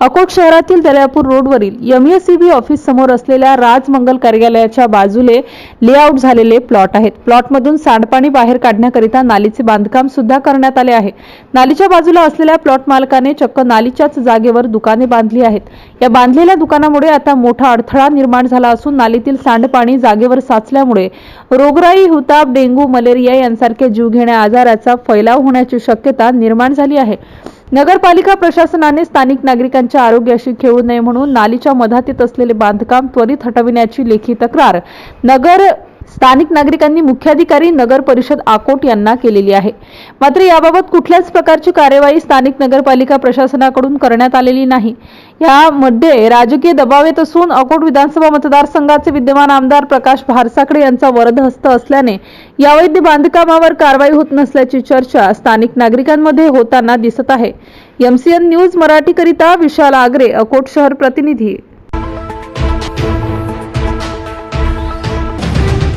अकोट शहरातील दर्यापूर रोडवरील M S C B office समोर असलेल्या राजमंगल कार्यालयाच्या बाजूले लेआउट झालेले प्लॉट आहेत. प्लॉटमधून सांडपाणी बाहेर काढण्याकरिता नालीचे बांधकाम सुद्धा करण्यात आले आहे. नालीच्या बाजूला असलेल्या प्लॉट मालकाने चक्क नालीच्याच जागेवर दुकाने बांधली आहेत. या बांधलेल्या दुकानामुळे आता मोठा अडथळा निर्माण झाला असून नालीतील सांडपाणी जागेवर साचल्यामुळे रोगराई हुताप डेंग्यू मलेरिया यांसारखे जीवघेण्या आजाराचा फैलाव होण्याची शक्यता निर्माण झाली आहे. नगरपालिका प्रशासनाने स्थानिक नागरिकांच्या आरोग्याशी खेळू नये म्हणून नालीच्या मधात येत असलेले बांधकाम त्वरित हटविण्याची लेखी तक्रार नगर स्थानिक नागरिकांनी मुख्याधिकारी नगर परिषद आकोट यांना केलेली आहे. मात्र याबाबत कुठल्याच प्रकारची कार्यवाही स्थानिक नगरपालिका प्रशासनाकडून करण्यात आलेली नाही. यामध्ये राजकीय दबाव येत असून अकोट विधानसभा मतदारसंघाचे विद्यमान आमदार प्रकाश भारसाकडे यांचा वरदहस्त असल्याने या अवैध बांधकामावर कारवाई होत नसल्याची चर्चा स्थानिक नागरिकांमध्ये होताना दिसत आहे. एमसीएन न्यूज मराठीकरिता विशाल आगरे अकोट शहर प्रतिनिधी.